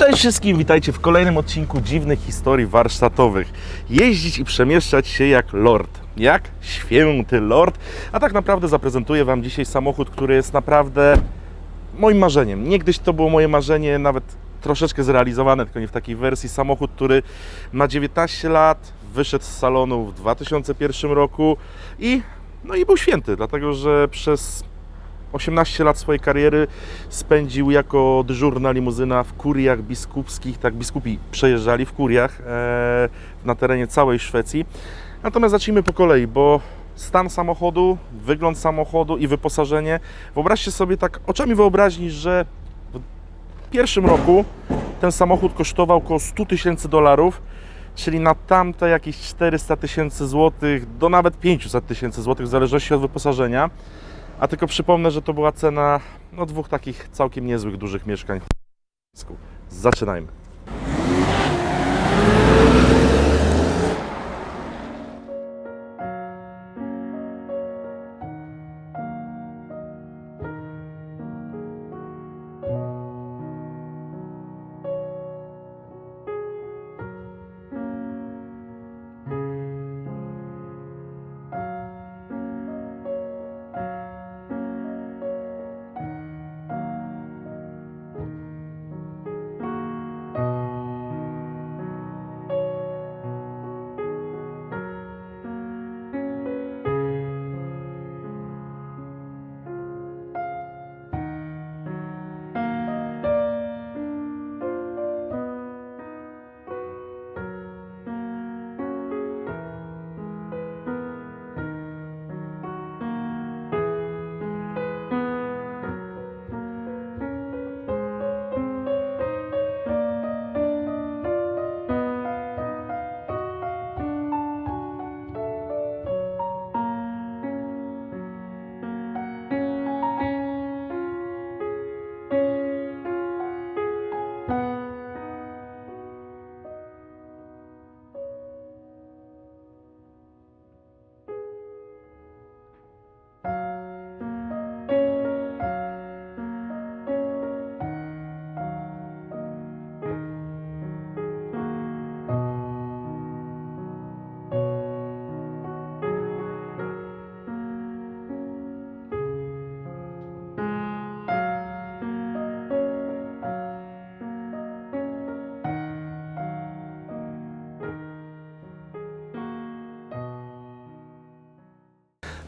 Cześć wszystkim, witajcie w kolejnym odcinku dziwnych historii warsztatowych. Jeździć i przemieszczać się jak lord, jak święty lord, a tak naprawdę zaprezentuję Wam dzisiaj samochód, który jest naprawdę moim marzeniem. Niegdyś to było moje marzenie, nawet troszeczkę zrealizowane, tylko nie w takiej wersji. Samochód, który ma 19 lat, wyszedł z salonu w 2001 roku i, no i był święty, dlatego że przez 18 lat swojej kariery spędził jako dyżurna limuzyna w kuriach biskupskich, tak biskupi przejeżdżali w kuriach e, na terenie całej Szwecji. Natomiast zacznijmy po kolei, bo stan samochodu, wygląd samochodu i wyposażenie. Wyobraźcie sobie tak oczami wyobraźni, że w pierwszym roku ten samochód kosztował około 100 tysięcy dolarów, czyli na tamte jakieś 400 tysięcy złotych do nawet 500 tysięcy złotych, w zależności od wyposażenia. A tylko przypomnę, że to była cena no, dwóch takich całkiem niezłych, dużych mieszkań. Zaczynajmy.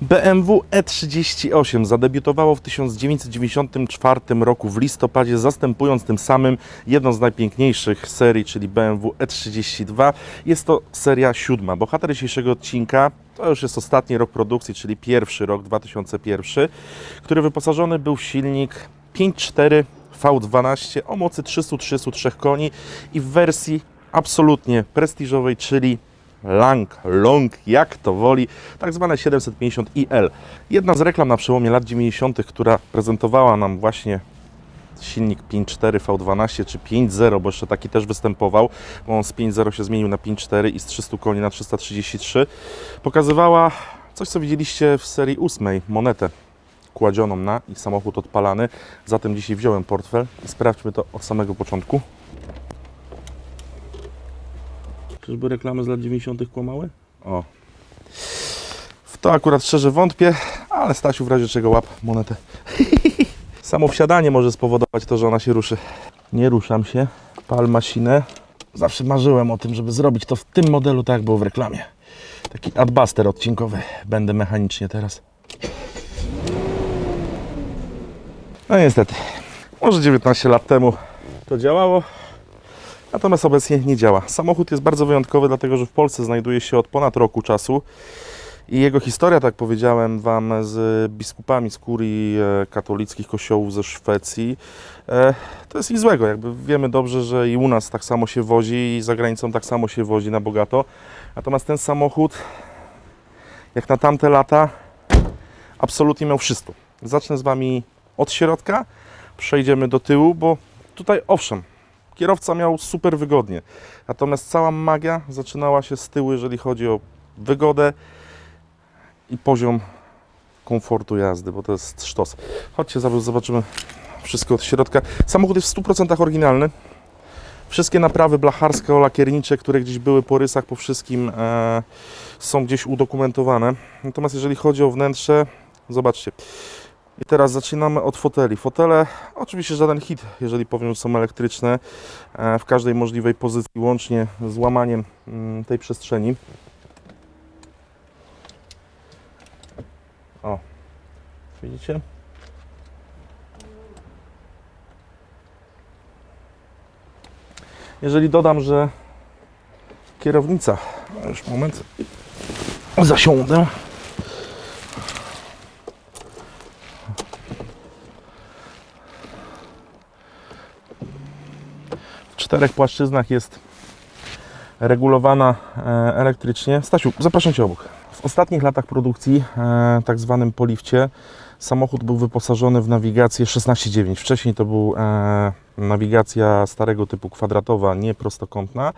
BMW E38 zadebiutowało w 1994 roku w listopadzie, zastępując tym samym jedną z najpiękniejszych serii, czyli BMW E32. Jest to seria siódma. Bohater dzisiejszego odcinka to już jest ostatni rok produkcji, czyli pierwszy rok 2001, który wyposażony był w silnik 5.4 V12 o mocy 333 koni i w wersji absolutnie prestiżowej, czyli Lang, Long, jak to woli, tak zwane 750 IL. Jedna z reklam na przełomie lat 90., która prezentowała nam właśnie silnik 5.4 V12 czy 5.0, bo jeszcze taki też występował, bo on z 5.0 się zmienił na 5.4 i z 300 koni na 333, pokazywała coś, co widzieliście w serii 8, monetę kładzioną na i samochód odpalany. Zatem dzisiaj wziąłem portfel i sprawdźmy to od samego początku. Czyżby reklamy z lat 90. kłamały? O. W to akurat szczerze wątpię, ale Stasiu w razie czego łap monetę. Samo wsiadanie może spowodować to, że ona się ruszy. Nie ruszam się. Pal masinę. Zawsze marzyłem o tym, żeby zrobić to w tym modelu, tak jak było w reklamie. Taki adbuster odcinkowy. Będę mechanicznie teraz. No niestety. Może 19 lat temu to działało, Natomiast obecnie nie działa. Samochód jest bardzo wyjątkowy, dlatego że w Polsce znajduje się od ponad roku czasu i jego historia, tak powiedziałem Wam, z biskupami z kurii e, katolickich kościołów ze Szwecji, e, to jest nic złego. Jakby wiemy dobrze, że i u nas tak samo się wozi i za granicą tak samo się wozi na bogato. Natomiast ten samochód, jak na tamte lata, absolutnie miał wszystko. Zacznę z Wami od środka, przejdziemy do tyłu, bo tutaj owszem, kierowca miał super wygodnie. Natomiast cała magia zaczynała się z tyłu, jeżeli chodzi o wygodę i poziom komfortu jazdy, bo to jest sztos. Chodźcie, zobaczymy wszystko od środka. Samochód jest w 100% oryginalny. Wszystkie naprawy blacharsko-lakiernicze, które gdzieś były po rysach, po wszystkim e, są gdzieś udokumentowane. Natomiast jeżeli chodzi o wnętrze, zobaczcie. I teraz zaczynamy od foteli. Fotele, oczywiście żaden hit, jeżeli powiem, że są elektryczne, e, w każdej możliwej pozycji, łącznie z łamaniem mm, tej przestrzeni. O, widzicie? Jeżeli dodam, że kierownica, a już moment, zasiądę. Czterech płaszczyznach jest regulowana e, elektrycznie. Stasiu, zapraszam Cię obok. W ostatnich latach produkcji, e, tak zwanym polifcie, samochód był wyposażony w nawigację 16.9. Wcześniej to był e, nawigacja starego typu kwadratowa, nie prostokątna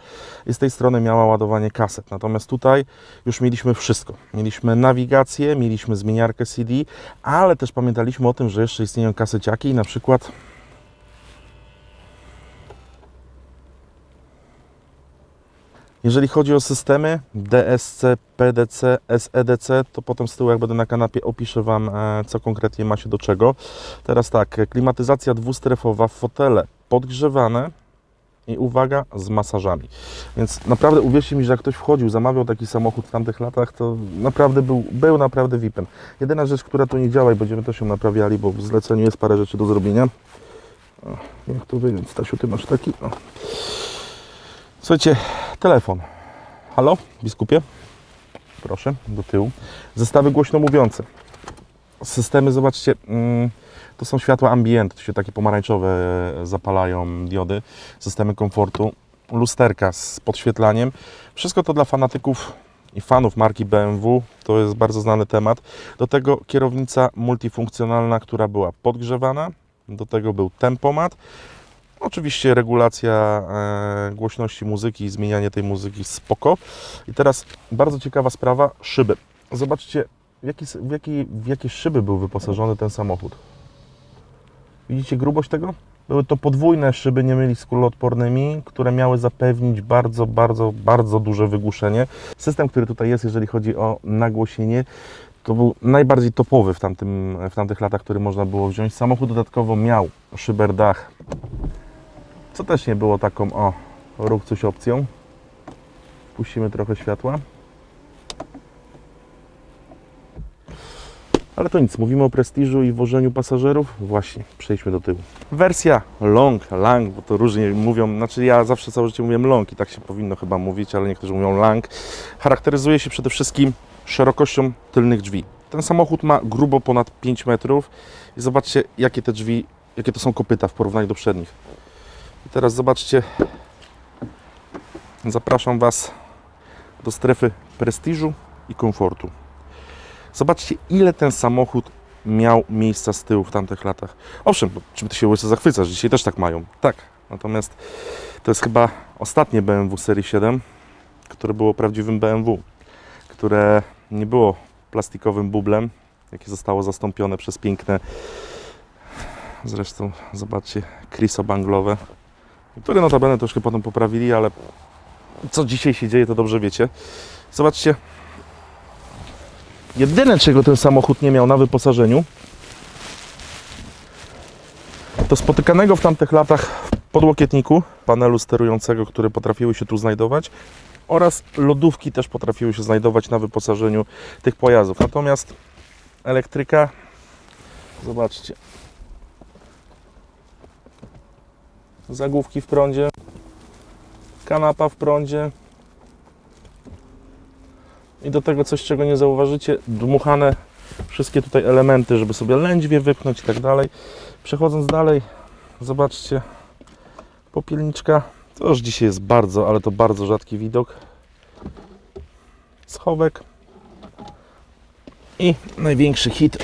i z tej strony miała ładowanie kaset. Natomiast tutaj już mieliśmy wszystko. Mieliśmy nawigację, mieliśmy zmieniarkę CD, ale też pamiętaliśmy o tym, że jeszcze istnieją kaseciaki i na przykład Jeżeli chodzi o systemy DSC, PDC, SEDC, to potem z tyłu, jak będę na kanapie, opiszę Wam, e, co konkretnie ma się do czego. Teraz tak, klimatyzacja dwustrefowa, fotele podgrzewane i uwaga, z masażami. Więc naprawdę uwierzcie mi, że jak ktoś wchodził, zamawiał taki samochód w tamtych latach, to naprawdę był, był naprawdę VIP-em. Jedyna rzecz, która tu nie działa i będziemy też ją naprawiali, bo w zleceniu jest parę rzeczy do zrobienia. O, jak to wyjąć? Stasiu, Ty masz taki? O. Słuchajcie, telefon. Halo, biskupie? Proszę, do tyłu. Zestawy głośno mówiące. Systemy, zobaczcie, mm, to są światła ambient, to się takie pomarańczowe zapalają diody. Systemy komfortu, lusterka z podświetlaniem. Wszystko to dla fanatyków i fanów marki BMW, to jest bardzo znany temat. Do tego kierownica multifunkcjonalna, która była podgrzewana. Do tego był tempomat. Oczywiście regulacja e, głośności muzyki zmienianie tej muzyki spoko. I teraz bardzo ciekawa sprawa, szyby. Zobaczcie, w, jaki, w, jaki, w jakie szyby był wyposażony ten samochód. Widzicie grubość tego? Były to podwójne szyby, nie myli z kuloodpornymi, które miały zapewnić bardzo, bardzo, bardzo duże wygłuszenie. System, który tutaj jest, jeżeli chodzi o nagłośnienie, to był najbardziej topowy w, tamtym, w tamtych latach, który można było wziąć. Samochód dodatkowo miał szyberdach co też nie było taką, o, ruch coś opcją. Puścimy trochę światła. Ale to nic, mówimy o prestiżu i wożeniu pasażerów. Właśnie, przejdźmy do tyłu. Wersja long, lang, bo to różnie mówią, znaczy ja zawsze całe życie mówiłem long i tak się powinno chyba mówić, ale niektórzy mówią lang. Charakteryzuje się przede wszystkim szerokością tylnych drzwi. Ten samochód ma grubo ponad 5 metrów i zobaczcie, jakie te drzwi, jakie to są kopyta w porównaniu do przednich. I teraz zobaczcie, zapraszam Was do strefy prestiżu i komfortu. Zobaczcie, ile ten samochód miał miejsca z tyłu w tamtych latach. Owszem, bo czym ty się łysy zachwycasz? Dzisiaj też tak mają. Tak, natomiast to jest chyba ostatnie BMW serii 7, które było prawdziwym BMW, które nie było plastikowym bublem, jakie zostało zastąpione przez piękne zresztą zobaczcie, krisobanglowe które notabene troszkę potem poprawili, ale co dzisiaj się dzieje, to dobrze wiecie. Zobaczcie, jedyne czego ten samochód nie miał na wyposażeniu, to spotykanego w tamtych latach podłokietniku, panelu sterującego, które potrafiły się tu znajdować oraz lodówki też potrafiły się znajdować na wyposażeniu tych pojazdów. Natomiast elektryka, zobaczcie, zagłówki w prądzie, kanapa w prądzie i do tego coś, czego nie zauważycie, dmuchane wszystkie tutaj elementy, żeby sobie lędźwie wypchnąć i tak dalej. Przechodząc dalej, zobaczcie, popielniczka, to już dzisiaj jest bardzo, ale to bardzo rzadki widok. Schowek i największy hit.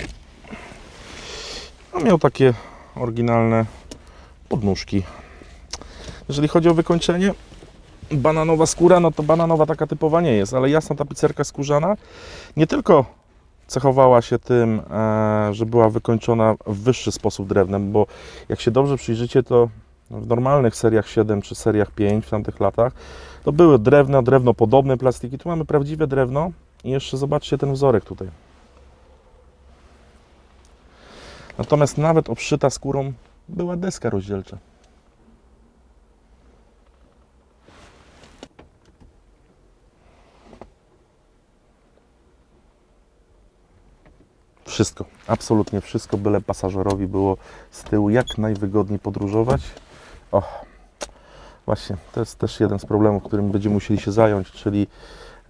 No, miał takie oryginalne podnóżki jeżeli chodzi o wykończenie, bananowa skóra, no to bananowa taka typowa nie jest, ale jasna tapicerka skórzana nie tylko cechowała się tym, e, że była wykończona w wyższy sposób drewnem, bo jak się dobrze przyjrzycie, to w normalnych seriach 7 czy seriach 5 w tamtych latach, to były drewno, drewno podobne plastiki. Tu mamy prawdziwe drewno i jeszcze zobaczcie ten wzorek tutaj. Natomiast nawet obszyta skórą była deska rozdzielcza. Wszystko, absolutnie wszystko, byle pasażerowi było z tyłu jak najwygodniej podróżować. O, właśnie, to jest też jeden z problemów, którym będziemy musieli się zająć, czyli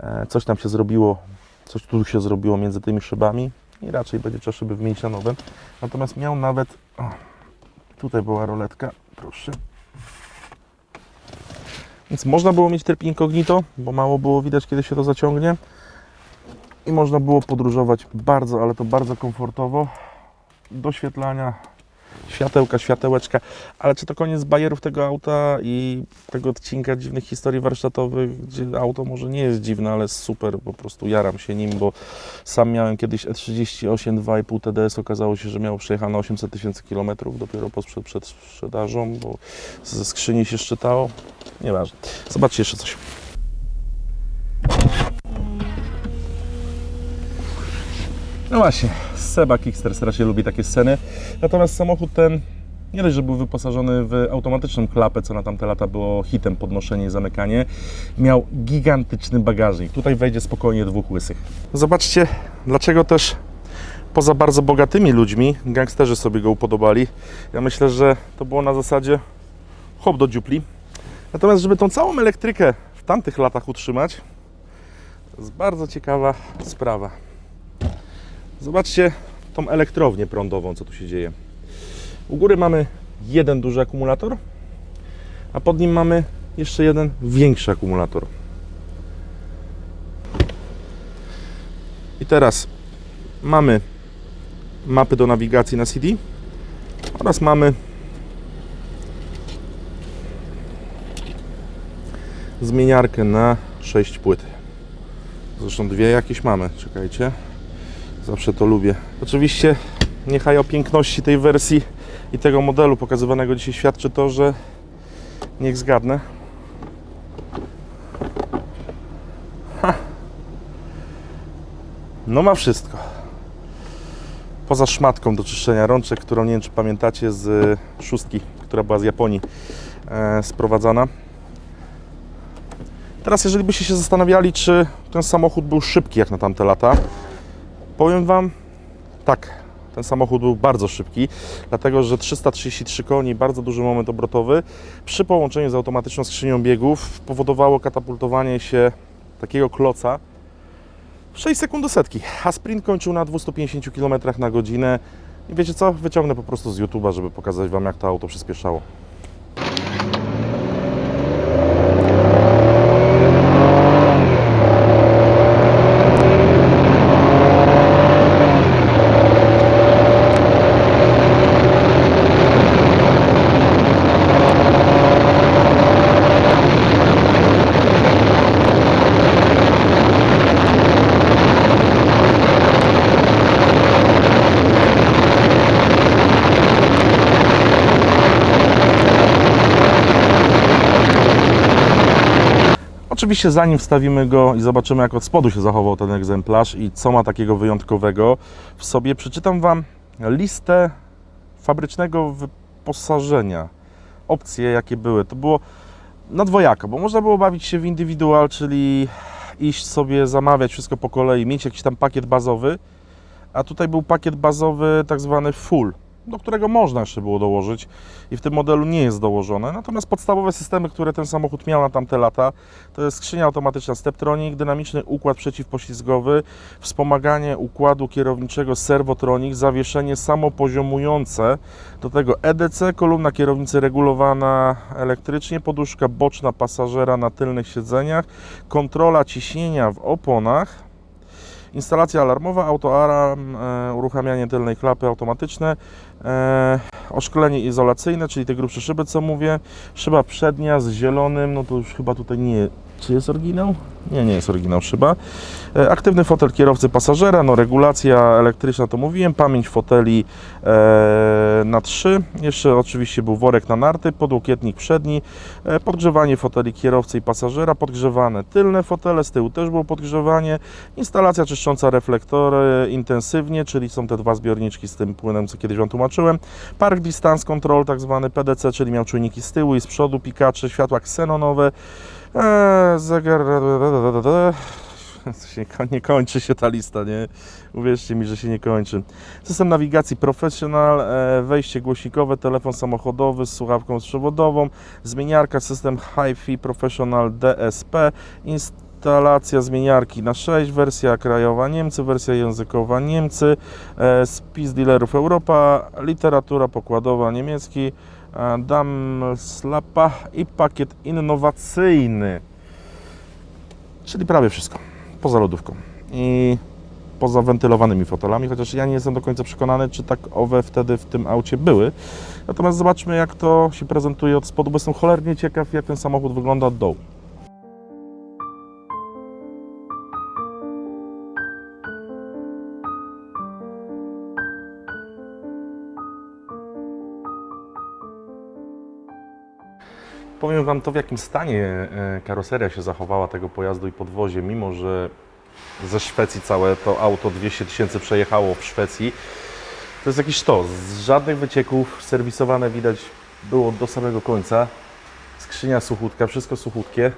e, coś tam się zrobiło, coś tu się zrobiło między tymi szybami i raczej będzie trzeba szyby wymienić na nowe. Natomiast miał nawet, o, tutaj była roletka, proszę. Więc można było mieć tryb incognito, bo mało było widać, kiedy się to zaciągnie. I można było podróżować bardzo, ale to bardzo komfortowo. Doświetlania, światełka, światełeczka. Ale czy to koniec bajerów tego auta i tego odcinka dziwnych historii warsztatowych, gdzie auto może nie jest dziwne, ale super, po prostu jaram się nim, bo sam miałem kiedyś E E38 2,5 TDS, okazało się, że miało przejechane 800 tysięcy kilometrów dopiero po sprzed, przed sprzedażą, bo ze skrzyni się szczytało. Nieważne. Zobaczcie jeszcze coś. No właśnie, Seba Kickster strasznie lubi takie sceny. Natomiast samochód ten nie dość, że był wyposażony w automatyczną klapę, co na tamte lata było hitem podnoszenie i zamykanie, miał gigantyczny bagażnik. Tutaj wejdzie spokojnie dwóch łysych. Zobaczcie, dlaczego też poza bardzo bogatymi ludźmi gangsterzy sobie go upodobali. Ja myślę, że to było na zasadzie hop do dziupli. Natomiast, żeby tą całą elektrykę w tamtych latach utrzymać, to jest bardzo ciekawa sprawa. Zobaczcie tą elektrownię prądową, co tu się dzieje. U góry mamy jeden duży akumulator, a pod nim mamy jeszcze jeden większy akumulator. I teraz mamy mapy do nawigacji na CD oraz mamy zmieniarkę na 6 płyt. Zresztą dwie jakieś mamy, czekajcie. Zawsze to lubię. Oczywiście niechaj o piękności tej wersji i tego modelu pokazywanego dzisiaj świadczy to, że niech zgadnę. Ha. No ma wszystko. Poza szmatką do czyszczenia rączek, którą nie wiem czy pamiętacie z e, szóstki, która była z Japonii e, sprowadzana. Teraz jeżeli byście się zastanawiali, czy ten samochód był szybki jak na tamte lata, Powiem Wam, tak, ten samochód był bardzo szybki, dlatego że 333 koni, bardzo duży moment obrotowy, przy połączeniu z automatyczną skrzynią biegów powodowało katapultowanie się takiego kloca w 6 sekund do setki, a sprint kończył na 250 km na godzinę. I wiecie co? Wyciągnę po prostu z YouTube'a, żeby pokazać Wam, jak to auto przyspieszało. Oczywiście zanim wstawimy go i zobaczymy jak od spodu się zachował ten egzemplarz i co ma takiego wyjątkowego w sobie, przeczytam Wam listę fabrycznego wyposażenia, opcje jakie były. To było na dwojako, bo można było bawić się w indywidual, czyli iść sobie zamawiać wszystko po kolei, mieć jakiś tam pakiet bazowy, a tutaj był pakiet bazowy tak zwany full, do którego można jeszcze było dołożyć i w tym modelu nie jest dołożone. Natomiast podstawowe systemy, które ten samochód miał na tamte lata, to jest skrzynia automatyczna Steptronic, dynamiczny układ przeciwpoślizgowy, wspomaganie układu kierowniczego Servotronic, zawieszenie samopoziomujące, do tego EDC, kolumna kierownicy regulowana elektrycznie, poduszka boczna pasażera na tylnych siedzeniach, kontrola ciśnienia w oponach, Instalacja alarmowa, autoalarm, e, uruchamianie tylnej klapy automatyczne, e, oszklenie izolacyjne, czyli te grubsze szyby, co mówię, szyba przednia z zielonym, no to już chyba tutaj nie, Czy jest oryginał? Nie, nie jest oryginał szyba. E, Aktywny fotel kierowcy pasażera, no regulacja elektryczna to mówiłem, pamięć foteli e, na 3, jeszcze oczywiście był worek na narty, podłokietnik przedni, e, podgrzewanie foteli kierowcy i pasażera, podgrzewane tylne fotele, z tyłu też było podgrzewanie, instalacja czyszcząca reflektory intensywnie, czyli są te dwa zbiorniczki z tym płynem, co kiedyś Wam tłumaczyłem, park distance control, tak zwany PDC, czyli miał czujniki z tyłu i z przodu, pikacze, światła ksenonowe, Eee, zegar. Nie kończy się ta lista, nie? Uwierzcie mi, że się nie kończy. System nawigacji Professional, e, wejście głośnikowe, telefon samochodowy z słuchawką przewodową, zmieniarka, system Hi-Fi Professional DSP, instalacja zmieniarki na 6, wersja krajowa Niemcy, wersja językowa Niemcy, e, spis dealerów Europa, literatura pokładowa niemiecki, Dam Slapa i pakiet innowacyjny. Czyli prawie wszystko. Poza lodówką. I poza wentylowanymi fotelami, chociaż ja nie jestem do końca przekonany, czy tak owe wtedy w tym aucie były. Natomiast zobaczmy, jak to się prezentuje od spodu, bo jestem cholernie ciekaw, jak ten samochód wygląda od dołu. Powiem Wam to, w jakim stanie e, karoseria się zachowała tego pojazdu i podwozie, mimo że ze Szwecji całe to auto 200 tysięcy przejechało w Szwecji. To jest jakiś sztos. Z żadnych wycieków, serwisowane widać było do samego końca. Skrzynia suchutka, wszystko suchutkie.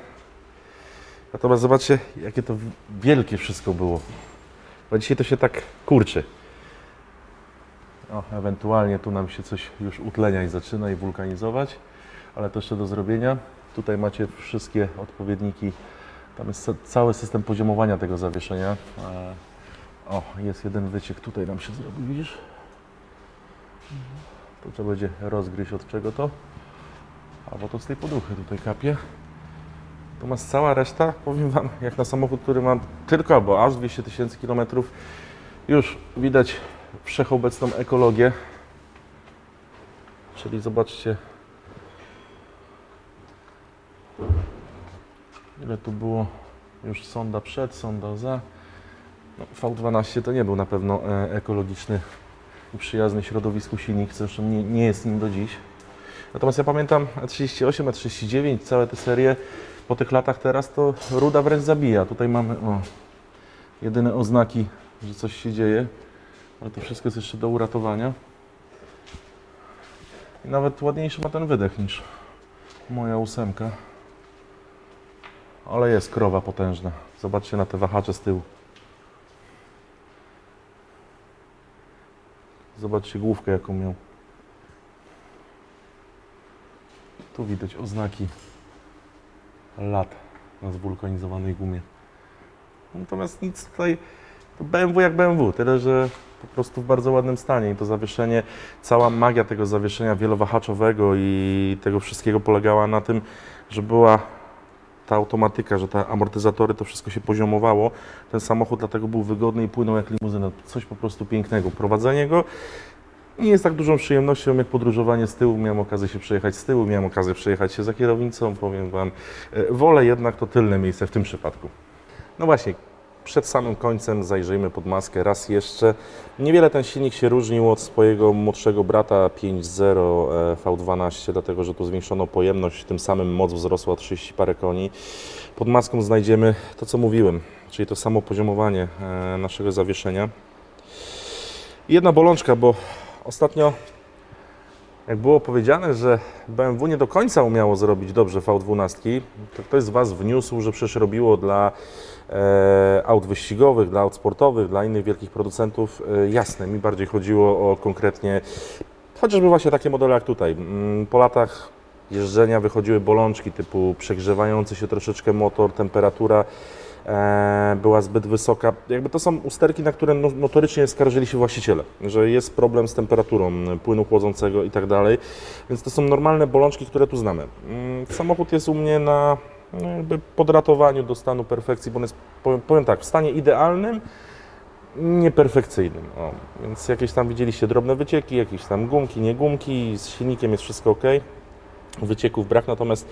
Natomiast zobaczcie, jakie to wielkie wszystko było. Bo dzisiaj to się tak kurczy. O, ewentualnie tu nam się coś już utleniać zaczyna i wulkanizować ale to jeszcze do zrobienia. Tutaj macie wszystkie odpowiedniki. Tam jest ca- cały system poziomowania tego zawieszenia. E, O, jest jeden wyciek tutaj nam się zrobił, widzisz? To trzeba będzie rozgryźć od czego to. Albo to z tej poduchy tutaj kapie. Natomiast cała reszta, powiem Wam, jak na samochód, który ma tylko albo aż 200 tysięcy kilometrów, już widać wszechobecną ekologię. Czyli zobaczcie, Ile tu było już sonda przed, sonda za. No, V12 to nie był na pewno e, ekologiczny i przyjazny środowisku silnik, zresztą nie, nie jest nim do dziś. Natomiast ja pamiętam E E38, E39, całe te serie po tych latach teraz to ruda wręcz zabija. Tutaj mamy o, jedyne oznaki, że coś się dzieje, ale to wszystko jest jeszcze do uratowania. I nawet ładniejszy ma ten wydech niż moja ósemka. Ale jest krowa potężna. Zobaczcie na te wahacze z tyłu. Zobaczcie główkę jaką miał. Tu widać oznaki lat na zwulkanizowanej gumie. Natomiast nic tutaj, to BMW jak BMW, tyle że po prostu w bardzo ładnym stanie i to zawieszenie, cała magia tego zawieszenia wielowahaczowego i tego wszystkiego polegała na tym, że była ta automatyka, że te amortyzatory, to wszystko się poziomowało. Ten samochód dlatego był wygodny i płynął jak limuzyna. Coś po prostu pięknego. Prowadzenie go nie jest tak dużą przyjemnością jak podróżowanie z tyłu. Miałem okazję się przejechać z tyłu, miałem okazję przejechać się za kierownicą. Powiem Wam, e, wolę jednak to tylne miejsce w tym przypadku. No właśnie, przed samym końcem zajrzyjmy pod maskę raz jeszcze. Niewiele ten silnik się różnił od swojego młodszego brata 5.0 e, V12, dlatego że tu zwiększono pojemność, tym samym moc wzrosła o 30 parę koni. Pod maską znajdziemy to, co mówiłem, czyli to samo poziomowanie e, naszego zawieszenia. Jedna bolączka, bo ostatnio jak było powiedziane, że BMW nie do końca umiało zrobić dobrze V12, to ktoś z Was wniósł, że przecież robiło dla aut wyścigowych, dla aut sportowych, dla innych wielkich producentów. E, jasne, mi bardziej chodziło o konkretnie chociażby właśnie takie modele jak tutaj. Mm, Po latach jeżdżenia wychodziły bolączki typu przegrzewający się troszeczkę motor, temperatura e, była zbyt wysoka. Jakby to są usterki, na które no, notorycznie skarżyli się właściciele, że jest problem z temperaturą płynu chłodzącego i tak dalej. Więc to są normalne bolączki, które tu znamy. Mm, Samochód jest u mnie na no, jakby podratowaniu do stanu perfekcji, bo on jest, powiem, powiem tak, w stanie idealnym, nieperfekcyjnym. O, więc jakieś tam widzieliście drobne wycieki, jakieś tam gumki, nie gumki, z silnikiem jest wszystko ok. wycieków brak, natomiast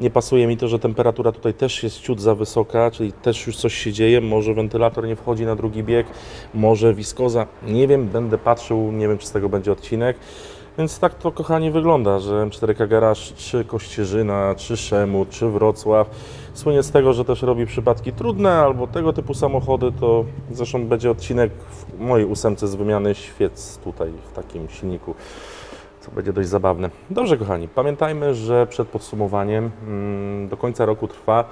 nie pasuje mi to, że temperatura tutaj też jest ciut za wysoka, czyli też już coś się dzieje, może wentylator nie wchodzi na drugi bieg, może wiskoza, nie wiem, będę patrzył, nie wiem czy z tego będzie odcinek. Więc tak to kochani wygląda, że M4K Garage czy Kościerzyna, czy Szemut, czy Wrocław słynie z tego, że też robi przypadki trudne albo tego typu samochody, to zresztą będzie odcinek w mojej ósemce z wymiany świec tutaj w takim silniku co będzie dość zabawne. Dobrze, kochani, pamiętajmy, że przed podsumowaniem mm, do końca roku trwa,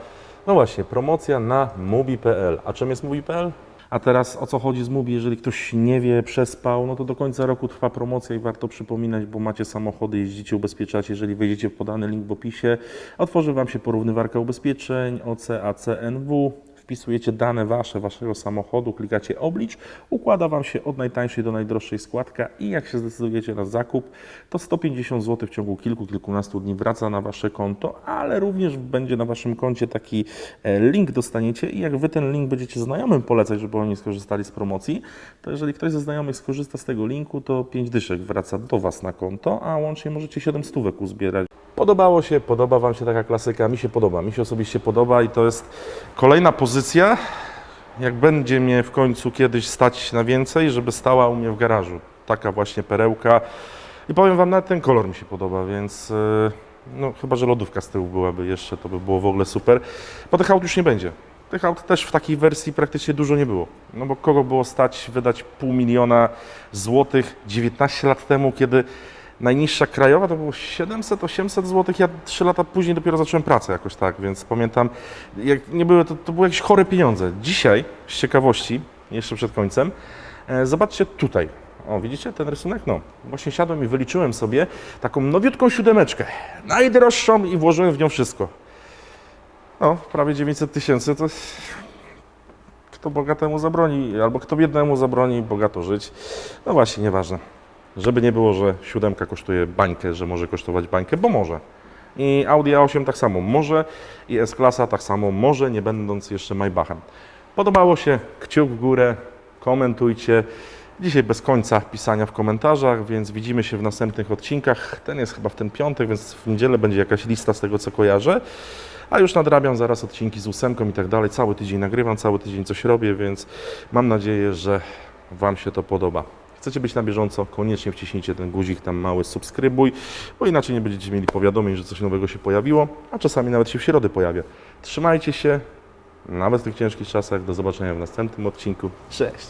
no właśnie, promocja na mubi.pl. A czym jest mubi.pl? A teraz o co chodzi z Mubi? Jeżeli ktoś nie wie, przespał, no to do końca roku trwa promocja i warto przypominać, bo macie samochody, jeździcie, ubezpieczacie. Jeżeli wejdziecie w podany link w opisie, otworzy Wam się porównywarka ubezpieczeń OC, AC, NW. Wpisujecie dane wasze, waszego samochodu, klikacie oblicz, układa Wam się od najtańszej do najdroższej składka i jak się zdecydujecie na zakup, to 150 zł w ciągu kilku, kilkunastu dni wraca na Wasze konto, ale również będzie na Waszym koncie taki e, link dostaniecie i jak Wy ten link będziecie znajomym polecać, żeby oni skorzystali z promocji, to jeżeli ktoś ze znajomych skorzysta z tego linku, to 5 dyszek wraca do Was na konto, a łącznie możecie 7 stówek uzbierać. Podobało się, podoba Wam się taka klasyka, mi się podoba, mi się osobiście podoba i to jest kolejna pozycja, jak będzie mnie w końcu kiedyś stać na więcej, żeby stała u mnie w garażu. Taka właśnie perełka. I powiem Wam, nawet ten kolor mi się podoba, więc yy, no chyba, że lodówka z tyłu byłaby jeszcze, to by było w ogóle super. Bo tych aut już nie będzie. Tych aut też w takiej wersji praktycznie dużo nie było. No bo kogo było stać wydać pół miliona złotych 19 lat temu, kiedy najniższa krajowa to było 700-800 zł. Ja 3 lata później dopiero zacząłem pracę jakoś tak, więc pamiętam, jak nie były, to, to były jakieś chore pieniądze. Dzisiaj, z ciekawości, jeszcze przed końcem, e, zobaczcie tutaj. O, widzicie ten rysunek? No, właśnie siadłem i wyliczyłem sobie taką nowiutką siódemeczkę, najdroższą i włożyłem w nią wszystko. No, prawie 900 tysięcy to kto bogatemu zabroni, albo kto biednemu zabroni bogato żyć. No właśnie, nieważne. Żeby nie było, że siódemka kosztuje bańkę, że może kosztować bańkę, bo może. I Audi A8 tak samo może i S-klasa tak samo może, nie będąc jeszcze Maybachem. Podobało się? Kciuk w górę, komentujcie. Dzisiaj bez końca pisania w komentarzach, więc widzimy się w następnych odcinkach. Ten jest chyba w ten piątek, więc w niedzielę będzie jakaś lista z tego, co kojarzę. A już nadrabiam zaraz odcinki z ósemką i tak dalej. Cały tydzień nagrywam, cały tydzień coś robię, więc mam nadzieję, że Wam się to podoba. Chcecie być na bieżąco, koniecznie wciśnijcie ten guzik tam mały subskrybuj, bo inaczej nie będziecie mieli powiadomień, że coś nowego się pojawiło, a czasami nawet się w środę pojawia. Trzymajcie się, nawet w tych ciężkich czasach. Do zobaczenia w następnym odcinku. Cześć!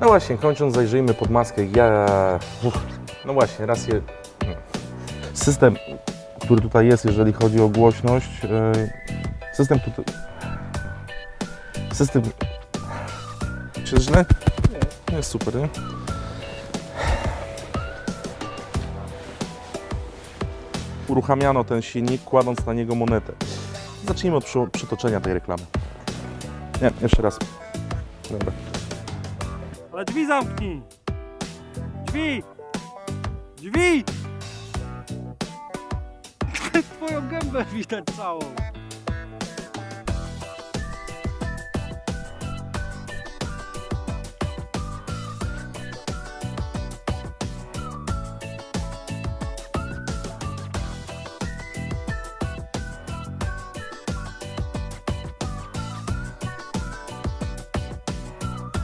No właśnie, kończąc, zajrzyjmy pod maskę. Ja. No właśnie, raz je. System, który tutaj jest, jeżeli chodzi o głośność. e, System tutaj. System. Czy źle? Nie. Jest super, nie? Uruchamiano ten silnik, kładąc na niego monetę. Zacznijmy od przy, przytoczenia tej reklamy. Nie, jeszcze raz. Dobra. Ale drzwi zamknij! Drzwi! Drzwi! Twoją gębę widać całą.